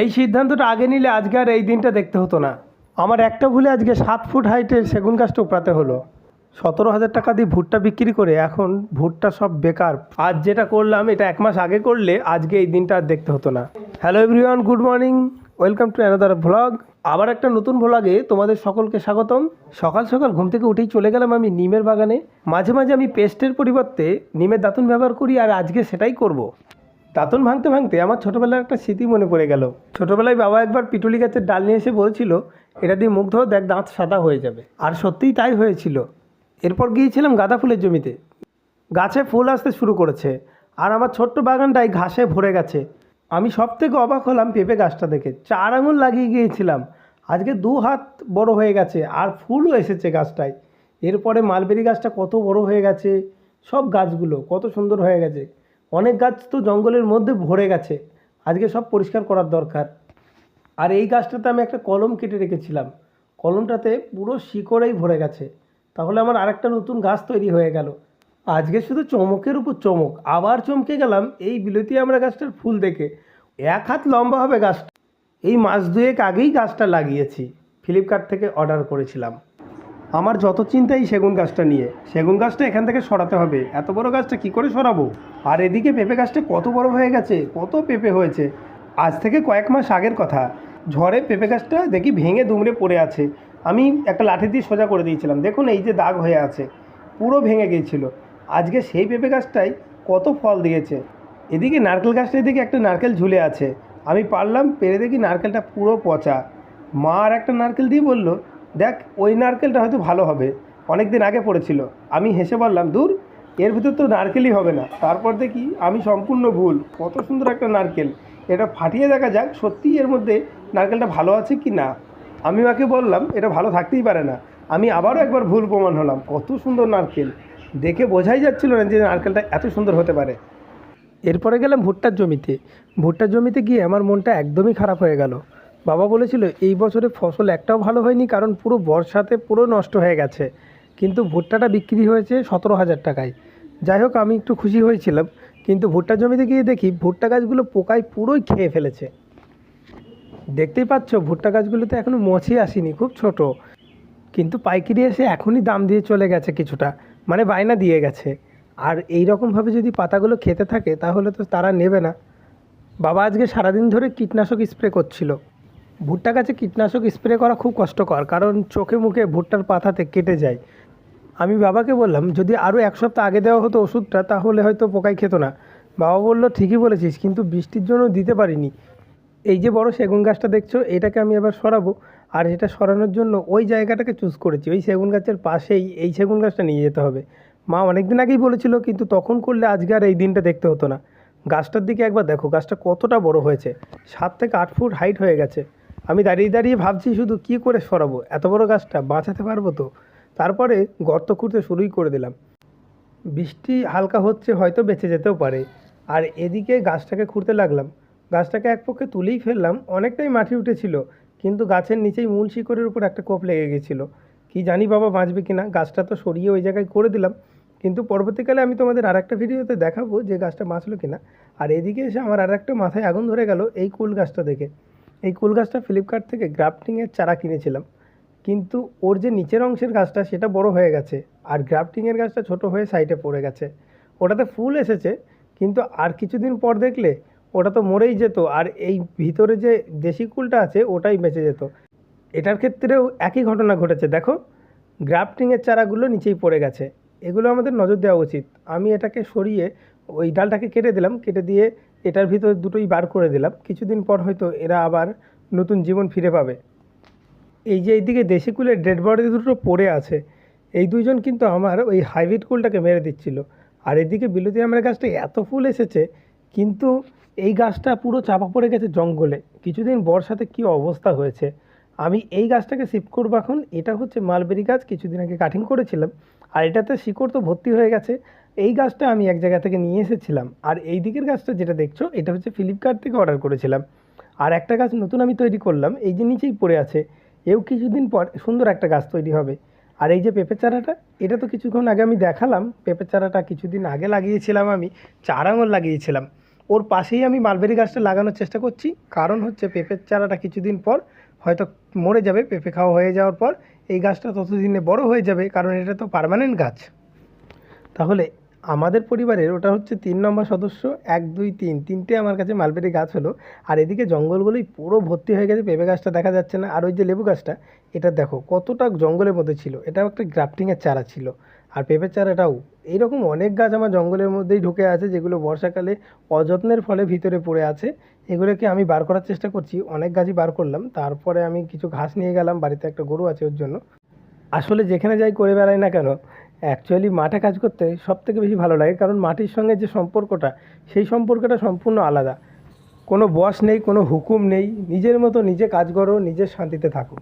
এই সিদ্ধান্তটা আগে নিলে আজকে আর এই দিনটা দেখতে হতো না। আমার একটা ভুলে আজকে সাত ফুট হাইটের সেগুন গাছটা উপড়াতে হলো। সতেরো হাজার টাকা দিয়ে ভুট্টা বিক্রি করে এখন ভুট্টা সব বেকার। আজ যেটা করলাম, এটা এক মাস আগে করলে আজকে এই দিনটা আর দেখতে হতো না। Hello everyone good morning welcome to another vlog আবার একটা নতুন ভ্লগে তোমাদের সকলকে স্বাগতম। সকাল সকাল ঘুম থেকে উঠেই চলে গেলাম আমি নিমের বাগানে। মাঝে মাঝে আমি পেস্টের পরিবর্তে নিমের দাঁতুন ব্যবহার করি আর আজকে সেটাই করব। দাঁতন ভাঙতে ভাঙতে আমার ছোটোবেলার একটা স্মৃতি মনে পড়ে গেল। ছোটোবেলায় বাবা একবার পিটুলি গাছের ডাল নিয়ে এসে বলছিল, এটা দিয়ে মুখ ধরো দেখ দাঁত সাদা হয়ে যাবে। আর সত্যিই তাই হয়েছিল। এরপর গিয়েছিলাম গাঁদা ফুলের জমিতে। গাছে ফুল আসতে শুরু করেছে, আর আমার ছোট্ট বাগানটাই ঘাসে ভরে গেছে। আমি সব থেকে অবাক হলাম পেঁপে গাছটা দেখে। চার আঙুল লাগিয়ে গিয়েছিলাম। আজকে দু হাত বড় হয়ে গেছে, আর ফুলও এসেছে গাছটায়। এরপরে মালবেরি গাছটা কত বড় হয়ে গেছে, সব গাছগুলো কত সুন্দর হয়ে গেছে। অনেক গাছ তো জঙ্গলের মধ্যে ভরে গেছে। আজকে সব পরিষ্কার করার দরকার। আর এই গাছটাতে আমি একটা কলম কেটে রেখেছিলাম। কলমটাতে পুরো শিকড়েই ভরে গেছে। তাহলে আমার আরেকটা নতুন গাছ তৈরি হয়ে গেল। আজকে শুধু চমকের উপর চমক। আবার চমকে গেলাম এই বিলতি আমরা গাছটার ফুল দেখে। এক হাত লম্বা হবে গাছটা। এই মাস দুয়েক আগেই গাছটা লাগিয়েছি। ফ্লিপকার্ট থেকে অর্ডার করেছিলাম। আমার যত চিন্তাই সেগুন গাছটা নিয়ে, সেগুন গাছটা এখান থেকে সরাতে হবে। এত বড় গাছটা কি করে সরাবো? আর এদিকে পেঁপে গাছটা কত বড় হয়ে গেছে, কত পেঁপে হয়েছে। আজ থেকে কয়েক মাস আগের কথা। ঝড়ে পেঁপে গাছটা দেখি ভেঙে দুমড়ে পড়ে আছে। আমি একটা লাঠি দিয়ে সোজা করে দিয়েছিলাম। দেখুন এই যে দাগ হয়ে আছে, পুরো ভেঙে গিয়েছিল। আজকে সেই পেঁপে গাছটাই কত ফল দিয়েছে। এদিকে নারকেল গাছটা এদিকে একটা নারকেল ঝুলে আছে। আমি পারলাম, পেরে দেখি নারকেলটা পুরো পচা। মা আর একটা নারকেল দিয়ে বলল দেখ, ওই নারকেলটা হয়তো ভালো হবে। অনেক দিন আগে পড়েছিল। আমি হেসে বললাম, দূর, এর ভিতর তো নারকেলই হবে না। তারপর দেখি, আমি সম্পূর্ণ ভুল। কত সুন্দর একটা নারকেল। এটা ফাটিয়ে দেখা যাক, সত্যিই এর মধ্যে নারকেলটা ভালো আছে কি না? আমি মাকে বললাম, এটা ভালো থাকতেই পারে না। আমি আবারও একবার ভুল প্রমাণ হলাম। কত সুন্দর নারকেল। দেখে বোঝাই যাচ্ছিল না যে নারকেলটা এত সুন্দর হতে পারে। এরপরে গেলাম ভুট্টার জমিতে। ভুট্টার জমিতে গিয়ে আমার মনটা একদমই খারাপ হয়ে গেল। বাবা বলেছিল, এই বছরে ফসল একটাও ভালো হয়নি, কারণ পুরো বর্ষাতে পুরো নষ্ট হয়ে গেছে। কিন্তু ভুট্টাটা বিক্রি হয়েছে সতেরো হাজার টাকায়। যাই হোক, আমি একটু খুশি হয়েছিলাম, কিন্তু ভুট্টার জমিতে গিয়ে দেখি ভুট্টা গাছগুলো পোকায় পুরোই খেয়ে ফেলেছে। দেখতেই পাচ্ছ, ভুট্টা গাছগুলোতে এখনও মছি আসেনি, খুব ছোট। কিন্তু পাইকারি এসে এখনই দাম দিয়ে চলে গেছে কিছুটা মানে বায়না দিয়ে গেছে। আর এই রকমভাবে যদি পাতাগুলো খেতে থাকে, তাহলে তো তারা নেবে না। বাবা আজকে সারাদিন ধরে কীটনাশক স্প্রে করছিল। ভুট্টা গাছে কীটনাশক স্প্রে করা খুব কষ্টকর, কারণ চোখে মুখে ভুট্টার পাতাতে কেটে যায়। আমি বাবাকে বললাম, যদি আরও এক সপ্তাহ আগে দেওয়া হতো ওষুধটা, তাহলে হয়তো পোকায় খেত না। বাবা বলল, ঠিকই বলেছিস, কিন্তু বৃষ্টির জন্য দিতে পারিনি। এই যে বড় সেগুন গাছটা দেখছ, এটাকে আমি এবার সরাবো, আর এটা সরানোর জন্য ওই জায়গাটাকে চুজ করেছি। ওই সেগুন গাছের পাশেই এই সেগুন গাছটা নিয়ে যেতে হবে। মা অনেক দিন আগেই বলেছিল, কিন্তু তখন করলে আজকে আর এই দিনটা দেখতে হতো না। গাছটার দিকে একবার দেখো, গাছটা কতটা বড় হয়েছে। সাত থেকে আট ফুট হাইট হয়ে গেছে। আমি দাঁড়িয়ে দাঁড়িয়ে ভাবছি শুধু কী করে সরাবো? এত বড় গাছটা বাঁচাতে পারব তো? তারপরে গর্ত খুঁড়তে শুরুই করে দিলাম। বৃষ্টি হালকা হচ্ছে, হয়তো বেঁচে যেতেও পারে। আর এদিকে গাছটাকে খুঁড়তে লাগলাম। গাছটাকে এক পক্ষে তুলেই ফেললাম, অনেকটাই মাটি উঠেছিল, কিন্তু গাছের নিচেই মূল শিকড়ের উপর একটা কোপ লেগে গেছিল। কি জানি বাবা বাঁচবে কি না গাছটা তো সরিয়ে ওই জায়গায় করে দিলাম। কিন্তু পরবর্তীকালে আমি তোমাদের আর একটা ভিডিওতে দেখাবো যে গাছটা বাঁচলো কিনা। আর এদিকে এসে আমার আর একটা মাথায় আগুন ধরে গেল, এই কুল গাছটা দেখে। এই কুল গাছটা ফ্লিপকার্ট থেকে গ্রাফটিংয়ের চারা কিনেছিলাম। কিন্তু ওর যে নিচের অংশের গাছটা, সেটা বড় হয়ে গেছে আর গ্রাফটিংয়ের গাছটা ছোট হয়ে সাইডে পড়ে গেছে। ওটাতে ফুল এসেছে, কিন্তু আর কিছুদিন পর দেখলে ওটা তো মরেই যেত আর এই ভিতরে যে দেশি কুলটা আছে, ওটাই বেঁচে যেত। এটার ক্ষেত্রেও একই ঘটনা ঘটেছে। দেখো, গ্রাফটিংয়ের চারাগুলো নিচেই পড়ে গেছে। এগুলো আমাদের নজর দেওয়া উচিত। আমি এটাকে সরিয়ে ওই ডালটাকে কেটে দিলাম, কেটে দিয়ে এটার ভিতর দুটোই বার করে দিলাম। কিছুদিন পর হয়তো এরা আবার নতুন জীবন ফিরে পাবে। এই যে এইদিকে দেশি কুলের ডেড বডি দুটো পড়ে আছে, এই দুইজন কিন্তু আমার ওই হাইব্রিড কুলটাকে মেরে দিচ্ছিল। আর এদিকে বিলতি আমরা গাছটা এত ফুল এসেছে, কিন্তু এই গাছটা পুরো চাপা পড়ে গেছে জঙ্গলে। কিছুদিন বর্ষাতে কী অবস্থা হয়েছে? আমি এই গাছটাকে শিফট করব এখন, এটা হচ্ছে মালবেরি গাছ, কিছুদিন আগে কাটিং করেছিলাম। আর এটাতে শিকড় তো ভর্তি হয়ে গেছে। এই গাছটা আমি এক জায়গা থেকে নিয়ে এসেছিলাম। আর এই দিকের গাছটা যেটা দেখছ, এটা হচ্ছে ফ্লিপকার্ট থেকে অর্ডার করেছিলাম। আর একটা গাছ নতুন আমি তৈরি করলাম, এই যে নিচেই পড়ে আছে। এও কিছুদিন পর সুন্দর একটা গাছ তৈরি হবে। আর এই যে পেঁপে চারাটা, এটা তো কিছুক্ষণ আগে আমি দেখালাম। পেঁপে চারাটা কিছুদিন আগে লাগিয়েছিলাম আমি, চার আঙুল লাগিয়েছিলাম। ওর পাশেই আমি মালবেরি গাছটা লাগানোর চেষ্টা করছি। কারণ হচ্ছে পেঁপের চারাটা কিছুদিন পর হয়তো মরে যাবে, পেঁপে খাওয়া হয়ে যাওয়ার পর। এই গাছটা ততদিনে বড় হয়ে যাবে, কারণ এটা তো পারমানেন্ট গাছ। তাহলে আমাদের পরিবারের ওটা হচ্ছে তিন নম্বর সদস্য, এক, দুই, তিন। তিনটে আমার কাছে মালবেরি গাছ হলো। আর এদিকে জঙ্গলগুলোই পুরো ভর্তি হয়ে গেছে, পেঁপে গাছটা দেখা যাচ্ছে না। আর ওই যে লেবু গাছটা, এটা দেখো কতটা জঙ্গলের মধ্যে ছিল। এটাও একটা গ্রাফটিংয়ের চারা ছিল। আর পেঁপের চারাটাও এইরকম অনেক গাছ আমার জঙ্গলের মধ্যেই ঢুকে আছে, যেগুলো বর্ষাকালে অযত্নের ফলে ভিতরে পড়ে আছে। এগুলোকে আমি বার করার চেষ্টা করছি, অনেক গাছই বার করলাম। তারপরে আমি কিছু ঘাস নিয়ে গেলাম, বাড়িতে একটা গরু আছে ওর জন্য। আসলে যেখানে যাই করে বেড়াই না কেন অ্যাকচুয়ালি মাঠে কাজ করতে সব থেকে বেশি ভালো লাগে, কারণ মাটির সঙ্গে যে সম্পর্কটা, সেই সম্পর্কটা সম্পূর্ণ আলাদা। কোনো বস নেই, কোনো হুকুম নেই, নিজের মতো নিজে কাজ করো, নিজের শান্তিতে থাকো।